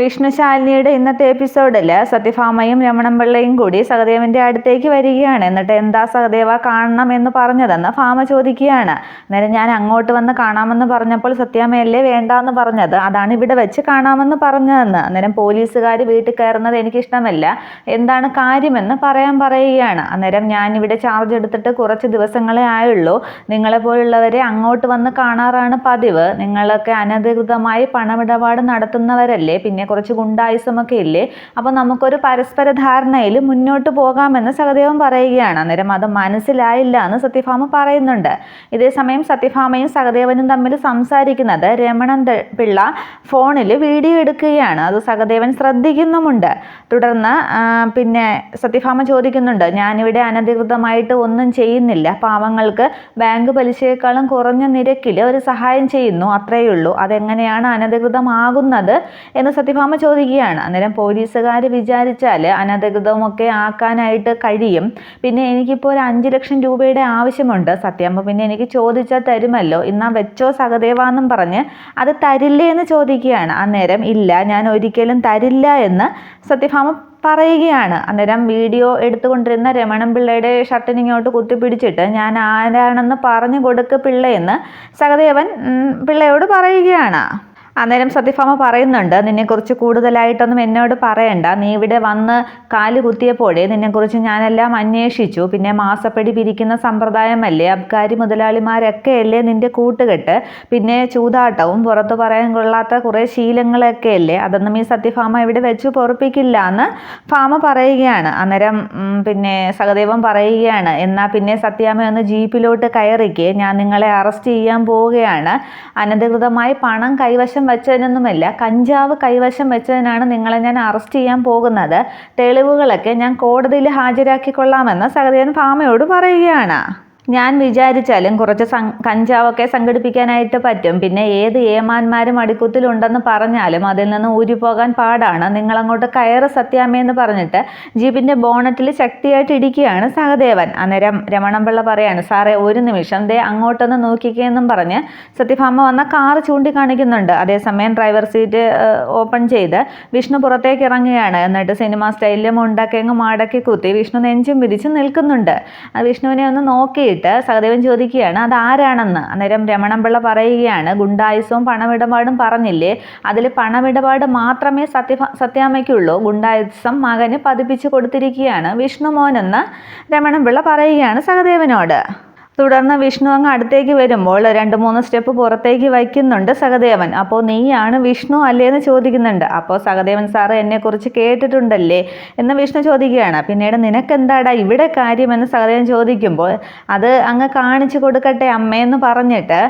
വിഷ്ണുശാലിനിയുടെ ഇന്നത്തെ എപ്പിസോഡിൽ സത്യഭാമയും രമണം പിള്ളയും കൂടി സഹദേവന്റെ അടുത്തേക്ക് വരികയാണ്. എന്നിട്ട് എന്താ സഹദേവ കാണണം എന്ന് പറഞ്ഞതെന്ന് ഭാമ ചോദിക്കുകയാണ്. അന്നേരം ഞാൻ അങ്ങോട്ട് വന്ന് കാണാമെന്ന് പറഞ്ഞപ്പോൾ സത്യാമ്മയല്ലേ വേണ്ടാന്ന് പറഞ്ഞത്? അതാണ് ഇവിടെ വെച്ച് കാണാമെന്ന് പറഞ്ഞതെന്ന്. അന്നേരം പോലീസുകാർ വീട്ടിൽ കയറുന്നത് എനിക്കിഷ്ടമല്ല. എന്താണ് കാര്യമെന്ന് പറയാൻ പറയുകയാണ്. അന്നേരം ഞാൻ ഇവിടെ ചാർജ് എടുത്തിട്ട് കുറച്ച് ദിവസങ്ങളെ ആയുള്ളൂ. നിങ്ങളെപ്പോലുള്ളവരെ അങ്ങോട്ട് വന്ന് കാണാറാണ് പതിവ്. നിങ്ങളൊക്കെ അനധികൃതമായി പണമിടപാട് നടത്തുന്നവരല്ലേ? പിന്നെ കുറച്ച് ഗുണ്ടായുസമൊക്കെ ഇല്ലേ? അപ്പോൾ നമുക്കൊരു പരസ്പര ധാരണയിൽ മുന്നോട്ട് പോകാമെന്ന് സഹദേവൻ പറയുകയാണ്. അന്നേരം അത് മനസ്സിലായില്ല എന്ന് സത്യഭാമ പറയുന്നുണ്ട്. ഇതേസമയം സത്യഭാമയും സഹദേവനും തമ്മിൽ സംസാരിക്കുന്നത് രമണൻ പിള്ള ഫോണിൽ വീഡിയോ എടുക്കുകയാണ്. അത് സഹദേവൻ ശ്രദ്ധിക്കുന്നുമുണ്ട്. തുടർന്ന് പിന്നെ സത്യഭാമ ചോദിക്കുന്നുണ്ട് ഞാനിവിടെ അനധികൃതമായിട്ട് ഒന്നും ചെയ്യുന്നില്ല. പാവങ്ങൾക്ക് ബാങ്ക് പലിശയേക്കാളും കുറഞ്ഞ നിരക്കിൽ ഒരു സഹായം ചെയ്യുന്നു. അത്രയേ ഉള്ളൂ അതെങ്ങനെയാണ് അനധികൃതമാകുന്നത്? എന്ന് സത്യഭാമ ചോദിക്കുകയാണ്. അന്നേരം പോലീസുകാർ വിചാരിച്ചാൽ അനധികൃതമൊക്കെ ആക്കാനായിട്ട് കഴിയും. പിന്നെ എനിക്കിപ്പോൾ ഒരു അഞ്ച് ലക്ഷം രൂപയുടെ ആവശ്യമുണ്ട്. സത്യാമ്മ പിന്നെ എനിക്ക് ചോദിച്ചാൽ തരുമല്ലോ. ഇന്നാ വെച്ചോ സഹദേവാന്നും പറഞ്ഞ് അത് തരില്ലേ എന്ന് ചോദിക്കുകയാണ്. അന്നേരം ഇല്ല ഞാൻ ഒരിക്കലും തരില്ല എന്ന് സത്യഭാമ പറയുകയാണ്. അന്നേരം വീഡിയോ എടുത്തുകൊണ്ടിരുന്ന രമണൻ പിള്ളയുടെ ഷർട്ടിന് ഇങ്ങോട്ട് കുത്തിപ്പിടിച്ചിട്ട് ഞാൻ ആരാണെന്ന് പറഞ്ഞു കൊടുക്ക് പിള്ളയെന്ന് സഹദേവൻ പിള്ളയോട് പറയുകയാണ്. അന്നേരം സത്യഭാമ പറയുന്നുണ്ട് നിന്നെക്കുറിച്ച് കൂടുതലായിട്ടൊന്നും എന്നോട് പറയണ്ട. നീ ഇവിടെ വന്ന് കാൽ കുത്തിയപ്പോഴേ നിന്നെക്കുറിച്ച് ഞാനെല്ലാം അന്വേഷിച്ചു. പിന്നെ മാസപ്പടി പിരിക്കുന്ന സമ്പ്രദായമല്ലേ? അബ്കാരി മുതലാളിമാരൊക്കെ അല്ലേ നിന്റെ കൂട്ടുകെട്ട്? പിന്നെ ചൂതാട്ടവും പുറത്തു പറയാൻ കൊള്ളാത്ത കുറേ ശീലങ്ങളൊക്കെ അല്ലേ അതൊന്നും ഈ സത്യഭാമ ഇവിടെ വെച്ച് പൊറപ്പിക്കില്ല എന്ന് ഭാമ പറയുകയാണ്. അന്നേരം പിന്നെ സഹദേവൻ പറയുകയാണ് എന്നാൽ പിന്നെ സത്യാമ ഒന്ന് ജീപ്പിലോട്ട് കയറിക്കേ. ഞാൻ നിങ്ങളെ അറസ്റ്റ് ചെയ്യാൻ പോവുകയാണ്. അനധികൃതമായി പണം കൈവശം വെച്ചതിനൊന്നുമല്ല. കഞ്ചാവ് കൈവശം വെച്ചതിനാണ് നിങ്ങളെ ഞാൻ അറസ്റ്റ് ചെയ്യാൻ പോകുന്നത്. തെളിവുകളൊക്കെ ഞാൻ കോടതിയിൽ ഹാജരാക്കിക്കൊള്ളാമെന്ന് സഹദേവൻ ഫാമയോട് പറയുകയാണ്. ഞാൻ വിചാരിച്ചാലും കുറച്ച് കഞ്ചാവൊക്കെ സംഘടിപ്പിക്കാനായിട്ട് പറ്റും. പിന്നെ ഏത് ഏമാന്മാരും അടിക്കുത്തിലുണ്ടെന്ന് പറഞ്ഞാലും അതിൽ നിന്ന് ഊരിപ്പോകാൻ പാടാണ്. നിങ്ങളങ്ങോട്ട് കയറ് സത്യാമ്മയെന്ന് പറഞ്ഞിട്ട് ജീപ്പിന്റെ ബോണറ്റിൽ ശക്തിയായിട്ട് ഇടിക്കുകയാണ് സഹദേവൻ. അന്നേരം രമണമ്പിള്ള പറയാണ് സാറേ ഒരു നിമിഷം. ദേ അങ്ങോട്ടൊന്ന് നോക്കിക്കേന്നും പറഞ്ഞ് സത്യഭാമ വന്ന കാറ് ചൂണ്ടിക്കാണിക്കുന്നുണ്ട്. അതേസമയം ഡ്രൈവർ സീറ്റ് ഓപ്പൺ ചെയ്ത് വിഷ്ണു പുറത്തേക്ക് ഇറങ്ങുകയാണ്. എന്നിട്ട് സിനിമ സ്റ്റൈലിലും മുണ്ടൊക്കെ അങ്ങ് മടക്കി കുത്തി വിഷ്ണു നെഞ്ചും വിരിച്ച് നിൽക്കുന്നുണ്ട്. വിഷ്ണുവിനെ ഒന്ന് നോക്കിയിട്ട് സഹദേവൻ ചോദിക്കുകയാണ് അത് ആരാണെന്ന്? അന്നേരം രമണമ്പിള്ള പറയുകയാണ് ഗുണ്ടായുസവും പണമിടപാടും പറഞ്ഞില്ലേ? അതിൽ പണമിടപാട് മാത്രമേ സത്യ സത്യാമ്മയ്ക്കുള്ളൂ. ഗുണ്ടായുസം മകന് പതിപ്പിച്ച് കൊടുത്തിരിക്കുകയാണ് വിഷ്ണു മോനെന്ന് രമണംപിള്ള പറയുകയാണ് സഹദേവനോട്. തുടർന്ന് വിഷ്ണു അങ്ങ് അടുത്തേക്ക് വരുമ്പോൾ രണ്ട് മൂന്ന് സ്റ്റെപ്പ് പുറത്തേക്ക് വയ്ക്കുന്നുണ്ട് സഹദേവൻ. അപ്പോൾ നീയാണ് വിഷ്ണു അല്ലേ എന്ന് ചോദിക്കുന്നുണ്ട്. അപ്പോൾ സഹദേവൻ സാറ് എന്നെക്കുറിച്ച് കേട്ടിട്ടുണ്ടല്ലേ എന്ന് വിഷ്ണു ചോദിക്കുകയാണ്. പിന്നീട് നിനക്ക് എന്താടാ ഇവിടെ കാര്യമെന്ന് സഹദേവൻ ചോദിക്കുമ്പോൾ അത് അങ്ങ് കാണിച്ചു കൊടുക്കട്ടെ അമ്മയെന്ന് പറഞ്ഞിട്ട്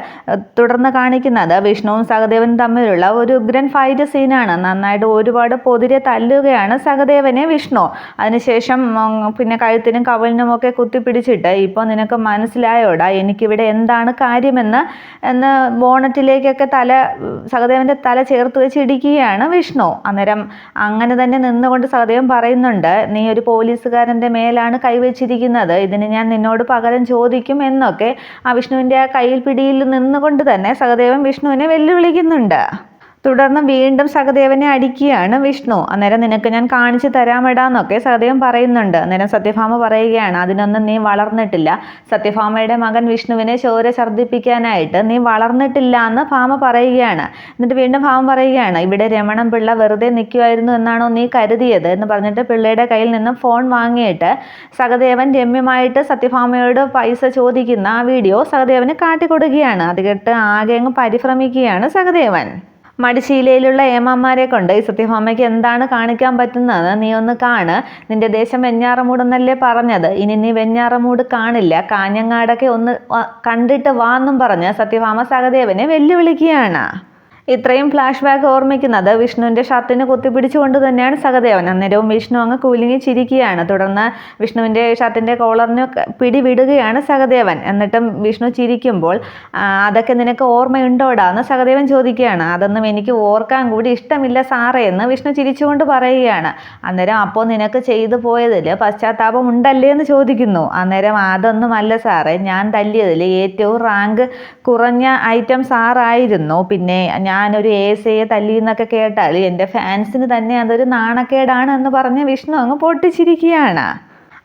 തുടർന്ന് കാണിക്കുന്നത് വിഷ്ണുവും സഹദേവനും തമ്മിലുള്ള ഒരു ഉഗ്രൻ ഫൈറ്റ് സീനാണ് നന്നായിട്ട് ഒരുപാട് പൊതിരെ തല്ലുകയാണ് സഹദേവനെ വിഷ്ണു. അതിനുശേഷം പിന്നെ കഴുത്തിനും കവലിനും ഒക്കെ കുത്തിപ്പിടിച്ചിട്ട് ഇപ്പോൾ നിനക്ക് മനസ്സിലായോടാ എനിക്കിവിടെ എന്താണ് കാര്യമെന്ന് എന്ന് ബോണറ്റിലേക്കൊക്കെ തല സഹദേവന്റെ തല ചേർത്ത് വെച്ച് ഇടിക്കുകയാണ് വിഷ്ണു. അന്നേരം അങ്ങനെ തന്നെ നിന്നുകൊണ്ട് സഹദേവൻ പറയുന്നുണ്ട് നീ ഒരു പോലീസുകാരന്റെ മേലാണ് കൈവച്ചിരിക്കുന്നത്. ഇതിന് ഞാൻ നിന്നോട് പകരം ചോദിക്കും എന്നൊക്കെ ആ വിഷ്ണുവിന്റെ ആ കയ്യിൽ പിടിയിൽ നിന്നുകൊണ്ട് തന്നെ സഹദേവൻ വിഷ്ണുവിനെ വെല്ലുവിളിക്കുന്നുണ്ട്. തുടർന്ന് വീണ്ടും സഹദേവനെ അടിക്കുകയാണ് വിഷ്ണു. അന്നേരം നിനക്ക് ഞാൻ കാണിച്ചു തരാമെടാന്നൊക്കെ സഹദേവൻ പറയുന്നുണ്ട്. അന്നേരം സത്യഭാമ പറയുകയാണ് അതിനൊന്നും നീ വളർന്നിട്ടില്ല. സത്യഭാമയുടെ മകൻ വിഷ്ണുവിനെ ചോര ഛർദ്ദിപ്പിക്കാനായിട്ട് നീ വളർന്നിട്ടില്ല എന്ന് ഭാമ പറയുകയാണ്. എന്നിട്ട് വീണ്ടും ഭാമ പറയുകയാണ് ഇവിടെ രമണൻ പിള്ള വെറുതെ നിൽക്കുമായിരുന്നു എന്നാണോ നീ കരുതിയത്? എന്ന് പറഞ്ഞിട്ട് പിള്ളയുടെ കയ്യിൽ നിന്ന് ഫോൺ വാങ്ങിയിട്ട് സഹദേവൻ രമ്യമായിട്ട് സത്യഭാമയോട് പൈസ ചോദിക്കുന്ന ആ വീഡിയോ സഹദേവന് കാട്ടിക്കൊടുക്കുകയാണ്. അത് കേട്ട് ആകെ അങ്ങ് പരിഭ്രമിക്കുകയാണ് സഹദേവൻ. മടിശീലയിലുള്ള ഏമാന്മാരെ കൊണ്ട് ഈ സത്യഭാമയ്ക്ക് എന്താണ് കാണിക്കാൻ പറ്റുന്നത് നീ ഒന്ന് കാണ്. നിന്റെ ദേശം വെഞ്ഞാറമൂടെന്നല്ലേ പറഞ്ഞത്. ഇനി നീ വെഞ്ഞാറമൂട് കാണില്ല. കാഞ്ഞങ്ങാടൊക്കെ ഒന്ന് കണ്ടിട്ട് വാന്നും പറഞ്ഞ് സത്യഭാമ സഹദേവനെ വെല്ലുവിളിക്കുകയാണ്. ഇത്രയും ഫ്ലാഷ് ബാക്ക് ഓർമ്മിക്കുന്നത് വിഷ്ണുവിന്റെ ഷർട്ടിന് കുത്തിപ്പിടിച്ചുകൊണ്ട് തന്നെയാണ് സഹദേവൻ. അന്നേരവും വിഷ്ണു അങ്ങ് കുലുങ്ങി ചിരിക്കുകയാണ്. തുടർന്ന് വിഷ്ണുവിന്റെ ഷർട്ടിന്റെ കോളറിന് പിടിവിടുകയാണ് സഹദേവൻ. എന്നിട്ടും വിഷ്ണു ചിരിക്കുമ്പോൾ അതൊക്കെ നിനക്ക് ഓർമ്മയുണ്ടോടാ? എന്ന് സഹദേവൻ ചോദിക്കുകയാണ്. അതൊന്നും എനിക്ക് ഓർക്കാൻ കൂടി ഇഷ്ടമില്ല സാറേ എന്ന് വിഷ്ണു ചിരിച്ചുകൊണ്ട് പറയുകയാണ്. അന്നേരം അപ്പോൾ നിനക്ക് ചെയ്തു പോയതിൽ പശ്ചാത്താപം ഉണ്ടല്ലേ? എന്ന് ചോദിക്കുന്നു. അന്നേരം അതൊന്നുമല്ല സാറേ ഞാൻ തല്ലിയതിൽ ഏറ്റവും റാങ്ക് കുറഞ്ഞ ഐറ്റം സാറായിരുന്നു. പിന്നെ ഞാൻ ഞാനൊരു എ എസ് എ തല്ലി എന്നൊക്കെ കേട്ടാൽ എന്റെ ഫാൻസിന് തന്നെ അതൊരു നാണക്കേടാണ് എന്ന് പറഞ്ഞ് വിഷ്ണു അങ്ങ് പൊട്ടിച്ചിരിക്കുകയാണ്.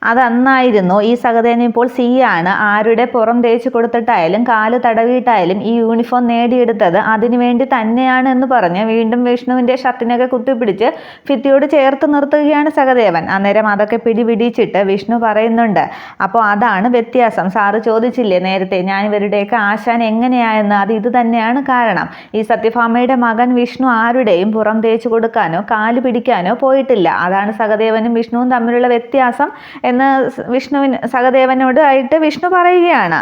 അതന്നായിരുന്നു. ഈ സഹദേവൻ ഇപ്പോൾ സി ആണ്. ആരുടെ പുറം തേച്ച് കൊടുത്തിട്ടായാലും കാൽ തടവിയിട്ടായാലും ഈ യൂണിഫോം നേടിയെടുത്തത് അതിനു വേണ്ടി തന്നെയാണ് എന്ന് പറഞ്ഞ് വീണ്ടും വിഷ്ണുവിന്റെ ഷർട്ടിനൊക്കെ കുത്തിപ്പിടിച്ച് ഭിത്തിയോട് ചേർത്ത് നിർത്തുകയാണ് സഹദേവൻ. അന്നേരം അതൊക്കെ പിടിപിടിച്ചിട്ട് വിഷ്ണു പറയുന്നുണ്ട് അപ്പോൾ അതാണ് വ്യത്യാസം. സാറ് ചോദിച്ചില്ലേ നേരത്തെ ഞാൻ ഇവരുടെയൊക്കെ ആശാൻ എങ്ങനെയായെന്ന്? അത് ഇത് തന്നെയാണ് കാരണം. ഈ സത്യഭാമയുടെ മകൻ വിഷ്ണു ആരുടെയും പുറം തേച്ച് കൊടുക്കാനോ കാൽ പിടിക്കാനോ പോയിട്ടില്ല. അതാണ് സഹദേവനും വിഷ്ണുവും തമ്മിലുള്ള വ്യത്യാസം എന്ന് വിഷ്ണുവിന് സഹദേവനോട് ആയിട്ട് വിഷ്ണു പറയുകയാണ്.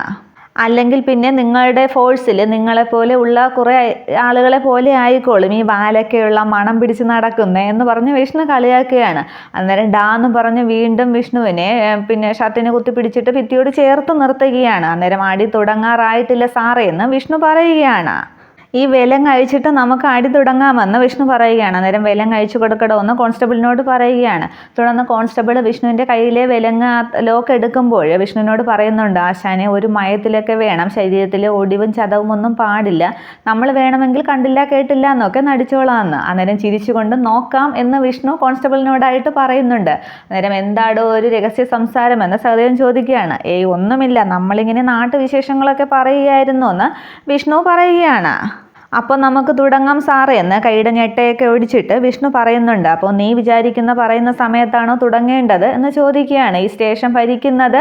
അല്ലെങ്കിൽ പിന്നെ നിങ്ങളുടെ ഫോഴ്സിൽ നിങ്ങളെപ്പോലെ ഉള്ള കുറേ ആളുകളെ പോലെ ആയിക്കോളും. ഈ വാലൊക്കെയുള്ള മണം പിടിച്ച് നടക്കുന്നേ എന്ന് പറഞ്ഞ് വിഷ്ണു കളിയാക്കുകയാണ്. അന്നേരം ഡാ എന്ന് പറഞ്ഞ് വീണ്ടും വിഷ്ണുവിനെ പിന്നെ ഷർട്ടിനെ കുത്തി പിടിച്ചിട്ട് ഭിത്തിയോട് ചേർത്ത് നിർത്തുകയാണ്. അന്നേരം ആടി തുടങ്ങാറായിട്ടില്ല സാറേ എന്ന് വിഷ്ണു പറയുകയാണ്. ഈ വിലം കഴിച്ചിട്ട് നമുക്ക് അടി തുടങ്ങാമെന്ന് വിഷ്ണു പറയുകയാണ്. അന്നേരം വിലം കഴിച്ചു കൊടുക്കണമെന്ന് കോൺസ്റ്റബിളിനോട് പറയുകയാണ്. തുടർന്ന് കോൺസ്റ്റബിൾ വിഷ്ണുവിന്റെ കയ്യിലെ വിലങ്ങ് ലോക്ക് എടുക്കുമ്പോൾ വിഷ്ണുവിനോട് പറയുന്നുണ്ട് ആശാനെ ഒരു മയത്തിലൊക്കെ വേണം. ശരീരത്തിൽ ഒടിവും ചതവും ഒന്നും പാടില്ല. നമ്മൾ വേണമെങ്കിൽ കണ്ടില്ല കേട്ടില്ല എന്നൊക്കെ നടിച്ചോളാമെന്ന് അന്നേരം ചിരിച്ചുകൊണ്ട് നോക്കാം എന്ന് വിഷ്ണു കോൺസ്റ്റബിളിനോടായിട്ട് പറയുന്നുണ്ട്. അന്നേരം എന്താടോ ഒരു രഹസ്യ സംസാരം സംസാരമെന്ന് സഹദേവൻ ചോദിക്കുകയാണ്. ഏയ് ഒന്നുമില്ല. നമ്മളിങ്ങനെ നാട്ടുവിശേഷങ്ങളൊക്കെ പറയുകയായിരുന്നു എന്ന് വിഷ്ണു പറയുകയാണ്. അപ്പോൾ നമുക്ക് തുടങ്ങാം സാറേ. എന്ന് കൈയുടെ ഞെട്ടയൊക്കെ ഒടിച്ചിട്ട് വിഷ്ണു പറയുന്നുണ്ട്. അപ്പോൾ നീ വിചാരിക്കുന്ന പറയുന്ന സമയത്താണോ തുടങ്ങേണ്ടത് എന്ന് ചോദിക്കുകയാണ്. ഈ സ്റ്റേഷൻ ഭരിക്കുന്നത്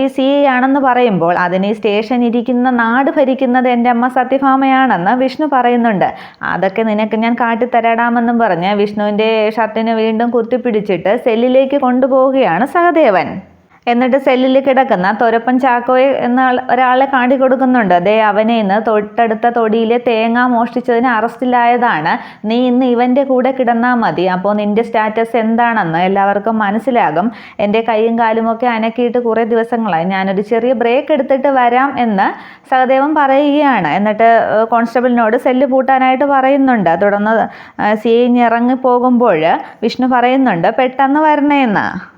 ഈ സി ആണെന്ന് പറയുമ്പോൾ അതിന് ഈ സ്റ്റേഷൻ ഇരിക്കുന്ന നാട് ഭരിക്കുന്നത് എന്റെ അമ്മ സത്യഭാമയാണെന്ന് വിഷ്ണു പറയുന്നുണ്ട്. അതൊക്കെ നിനക്ക് ഞാൻ കാട്ടിത്തരാടാമെന്നും പറഞ്ഞ് വിഷ്ണുവിന്റെ ഷർട്ടിനെ വീണ്ടും കുത്തിപ്പിടിച്ചിട്ട് സെല്ലിലേക്ക് കൊണ്ടുപോവുകയാണ് സഹദേവൻ. എന്നിട്ട് സെല്ലിൽ കിടക്കുന്ന തൊരപ്പൻ ചാക്കോയെ എന്ന ഒരാളെ കാണിക്കൊടുക്കുന്നുണ്ട് ദേ അവനെ ഇന്ന് തൊട്ടടുത്ത തൊടിയിലെ തേങ്ങ മോഷ്ടിച്ചതിന് അറസ്റ്റിലായതാണ്. നീ ഇന്ന് ഇവന്റെ കൂടെ കിടന്നാൽ മതി. അപ്പോൾ നിന്റെ സ്റ്റാറ്റസ് എന്താണെന്ന് എല്ലാവർക്കും മനസ്സിലാകും. എന്റെ കൈയും കാലുമൊക്കെ അനക്കിയിട്ട് കുറേ ദിവസങ്ങളായി. ഞാനൊരു ചെറിയ ബ്രേക്ക് എടുത്തിട്ട് വരാം എന്ന് സഹദേവൻ പറയുകയാണ്. എന്നിട്ട് കോൺസ്റ്റബിളിനോട് സെല്ല് പൂട്ടാനായിട്ട് പറയുന്നുണ്ട്. തുടർന്ന് സി ഇറങ്ങി പോകുമ്പോൾ വിഷ്ണു പറയുന്നുണ്ട്. പെട്ടെന്ന് വരണേന്ന്.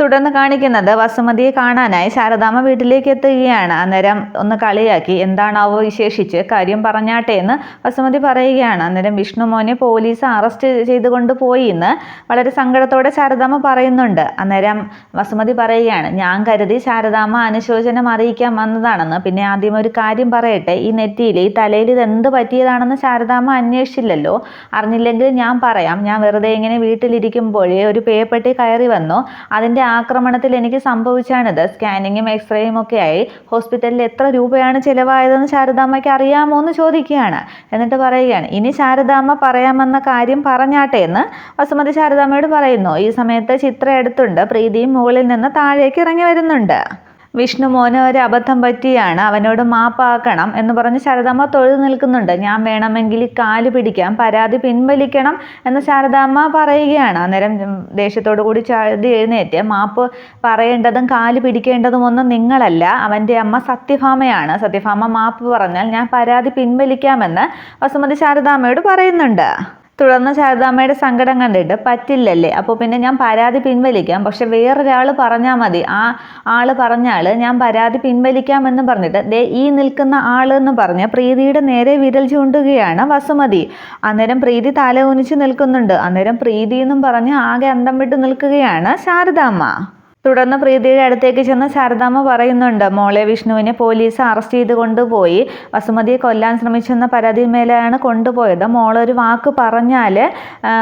തുടർന്ന് കാണിക്കുന്നത് വസുമതിയെ കാണാനായി ശാരദാമ്മ വീട്ടിലേക്ക് എത്തുകയാണ്. അന്നേരം ഒന്ന് കളിയാക്കി എന്താണാവോ വിശേഷിച്ച്? കാര്യം പറഞ്ഞാട്ടെ എന്ന് വസുമതി പറയുകയാണ്. അന്നേരം വിഷ്ണു മോനെ പോലീസ് അറസ്റ്റ് ചെയ്തുകൊണ്ട് പോയി എന്ന് വളരെ സങ്കടത്തോടെ ശാരദാമ്മ പറയുന്നുണ്ട്. അന്നേരം വസുമതി പറയുകയാണ് ഞാൻ കരുതി ശാരദാമ്മ അനുശോചനം അറിയിക്കാൻ വന്നതാണെന്ന്. പിന്നെ ആദ്യം ഒരു കാര്യം പറയട്ടെ. ഈ നെറ്റിയിൽ ഈ തലയിൽ ഇത് എന്ത് പറ്റിയതാണെന്ന് ശാരദാമ്മ അന്വേഷിച്ചില്ലല്ലോ. അറിഞ്ഞില്ലെങ്കിൽ ഞാൻ പറയാം. ഞാൻ വെറുതെ ഇങ്ങനെ വീട്ടിലിരിക്കുമ്പോഴേ ഒരു പേപ്പെട്ടി കയറി വന്നു. അതിന്റെ ആക്രമണത്തിൽ എനിക്ക് സംഭവിച്ചാണിത്. സ്കാനിങ്ങും എക്സ്റേയും ഒക്കെ ആയി ഹോസ്പിറ്റലിൽ എത്ര രൂപയാണ് ചിലവായതെന്ന് ശാരദാമ്മയ്ക്ക് അറിയാമോ എന്ന് ചോദിക്കുകയാണ്. എന്നിട്ട് പറയുകയാണ് ഇനി ശാരദാമ്മ പറയാമെന്ന കാര്യം പറഞ്ഞാട്ടെ എന്ന് വസുമതി ശാരദാമ്മയോട് പറയുന്നു. ഈ സമയത്ത് ചിത്ര എടുത്തുണ്ട്. പ്രീതിയും മുകളിൽ നിന്ന് താഴേക്ക് ഇറങ്ങി വരുന്നുണ്ട്. വിഷ്ണു മോന് ഒരു അബദ്ധം പറ്റിയാണ് അവനോട് മാപ്പാക്കണം എന്ന് പറഞ്ഞ് ശാരദാമ്മ തൊഴുതു നിൽക്കുന്നുണ്ട്. ഞാൻ വേണമെങ്കിൽ കാൽ പിടിക്കാം പരാതി പിൻവലിക്കണം എന്ന് ശാരദാമ്മ പറയുകയാണ്. അന്നേരം ദേഷ്യത്തോടു കൂടി ചാടി എഴുന്നേറ്റ് മാപ്പ് പറയേണ്ടതും കാൽ പിടിക്കേണ്ടതും ഒന്നും നിങ്ങളല്ല അവന്റെ അമ്മ സത്യഭാമയാണ്. സത്യഭാമ മാപ്പ് പറഞ്ഞാൽ ഞാൻ പരാതി പിൻവലിക്കാമെന്ന് വസുമതി ശാരദാമ്മയോട് പറയുന്നുണ്ട്. തുടർന്ന് ശാരദാമ്മയുടെ സങ്കടം കണ്ടിട്ട് പറ്റില്ലല്ലേ? അപ്പോൾ പിന്നെ ഞാൻ പരാതി പിൻവലിക്കാം. പക്ഷെ വേറൊരാൾ പറഞ്ഞാൽ മതി. ആ ആൾ പറഞ്ഞാൽ ഞാൻ പരാതി പിൻവലിക്കാമെന്ന് പറഞ്ഞിട്ട് ദേ ഈ നിൽക്കുന്ന ആൾ എന്ന് പറഞ്ഞ് പ്രീതിയുടെ നേരെ വിരൽ ചൂണ്ടുകയാണ് വസുമതി. അന്നേരം പ്രീതി തല ഊനിച്ച് നിൽക്കുന്നുണ്ട്. അന്നേരം പ്രീതി എന്നും പറഞ്ഞ് ആകെ അന്തം വിട്ട് നിൽക്കുകയാണ് ശാരദാമ്മ. തുടർന്ന് പ്രീതിയുടെ അടുത്തേക്ക് ചെന്ന് ശാരദാമ്മ പറയുന്നുണ്ട് മോളെ വിഷ്ണുവിനെ പോലീസ് അറസ്റ്റ് ചെയ്ത് കൊണ്ടുപോയി വസുമതിയെ കൊല്ലാൻ ശ്രമിച്ചെന്ന പരാതിമേലാണ് കൊണ്ടുപോയത്. മോളൊരു വാക്ക് പറഞ്ഞാൽ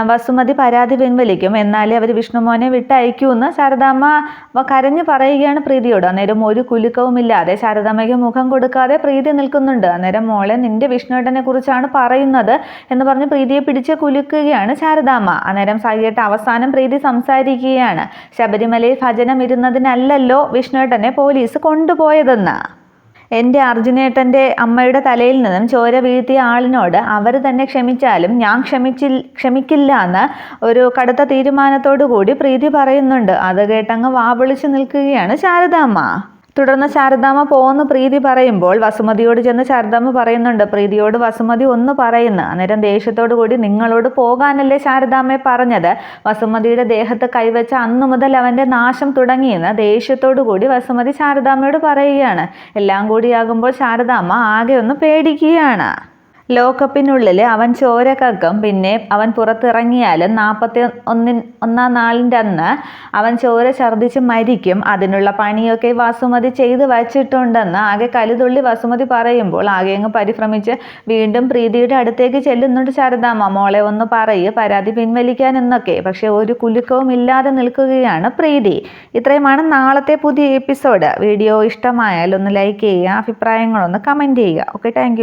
വസുമതി പരാതി പിൻവലിക്കും. എന്നാലേ അവർ വിഷ്ണുമോനെ വിട്ടയക്കൂന്ന് ശാരദാമ്മ വ- കരഞ്ഞു പറയുകയാണ് പ്രീതിയോട്. അന്നേരം ഒരു കുലുക്കവും ഇല്ലാതെ ശാരദാമ്മയ്ക്ക് മുഖം കൊടുക്കാതെ പ്രീതി നിൽക്കുന്നുണ്ട്. അന്നേരം മോളെ നിന്റെ വിഷ്ണുവേട്ടനെ കുറിച്ചാണ് പറയുന്നത് എന്ന് പറഞ്ഞ് പ്രീതിയെ പിടിച്ച് കുലുക്കുകയാണ് ശാരദാമ്മ. അന്നേരം സായിയേട്ട അവസാനം പ്രീതി സംസാരിക്കുകയാണ്. ശബരിമലയിൽ ഭജനം ഇരുന്നതിനല്ലല്ലോ വിഷ്ണുവേട്ടനെ പോലീസ് കൊണ്ടുപോയതെന്ന്. എന്റെ അർജുനേട്ടന്റെ അമ്മയുടെ തലയിൽ നിന്നും ചോര വീഴ്ത്തിയ ആളിനോട് അവർ തന്നെ ക്ഷമിച്ചാലും ഞാൻ ക്ഷമിച്ചി ക്ഷമിക്കില്ല എന്ന് ഒരു കടുത്ത തീരുമാനത്തോടു കൂടി പ്രീതി പറയുന്നുണ്ട്. അത് കേട്ടങ്ങ് വാവിളിച്ചു നിൽക്കുകയാണ് ശാരദാമ്മ. തുടർന്ന് ശാരദാമ്മ പോകുന്ന പ്രീതി പറയുമ്പോൾ വസുമതിയോട് ചെന്ന് ശാരദാമ്മ പറയുന്നുണ്ട് പ്രീതിയോട് വസുമതി ഒന്ന് പറയുന്നു. അന്നേരം ദേഷ്യത്തോടു കൂടി നിങ്ങളോട് പോകാനല്ലേ ശാരദാമ്മയെ പറഞ്ഞത്? വസുമതിയുടെ ദേഹത്ത് കൈവച്ച അന്നു മുതൽ അവന്റെ നാശം തുടങ്ങിയെന്ന് ദേഷ്യത്തോടു കൂടി വസുമതി ശാരദാമ്മയോട് പറയുകയാണ്. എല്ലാം കൂടിയാകുമ്പോൾ ശാരദാമ്മ ആകെ ഒന്ന് പേടിക്കുകയാണ്. ലോക്കപ്പിനുള്ളിൽ അവൻ ചോരക്കക്കും പിന്നെ അവൻ പുറത്തിറങ്ങിയാലും നാൽപ്പത്തി ഒന്നി ഒന്നാം നാളിന്റെ അന്ന് അവൻ ചോര ഛർദ്ദിച്ച് മരിക്കും. അതിനുള്ള പണിയൊക്കെ വാസുമതി ചെയ്ത് വച്ചിട്ടുണ്ടെന്ന് ആകെ കലുതുള്ളി വാസുമതി പറയുമ്പോൾ ആകെ അങ്ങ് പരിഭ്രമിച്ച് വീണ്ടും പ്രീതിയുടെ അടുത്തേക്ക് ചെല്ലുന്നുണ്ട് ശാരദാമ്മ. മോളെ ഒന്ന് പറയ് പരാതി പിൻവലിക്കാൻ എന്നൊക്കെ. പക്ഷേ ഒരു കുലുക്കവും ഇല്ലാതെ നിൽക്കുകയാണ് പ്രീതി. ഇത്രയുമാണ് നാളത്തെ പുതിയ എപ്പിസോഡ്. വീഡിയോ ഇഷ്ടമായാൽ ഒന്ന് ലൈക്ക് ചെയ്യുക അഭിപ്രായങ്ങളൊന്ന് കമന്റ് ചെയ്യുക. Okay thank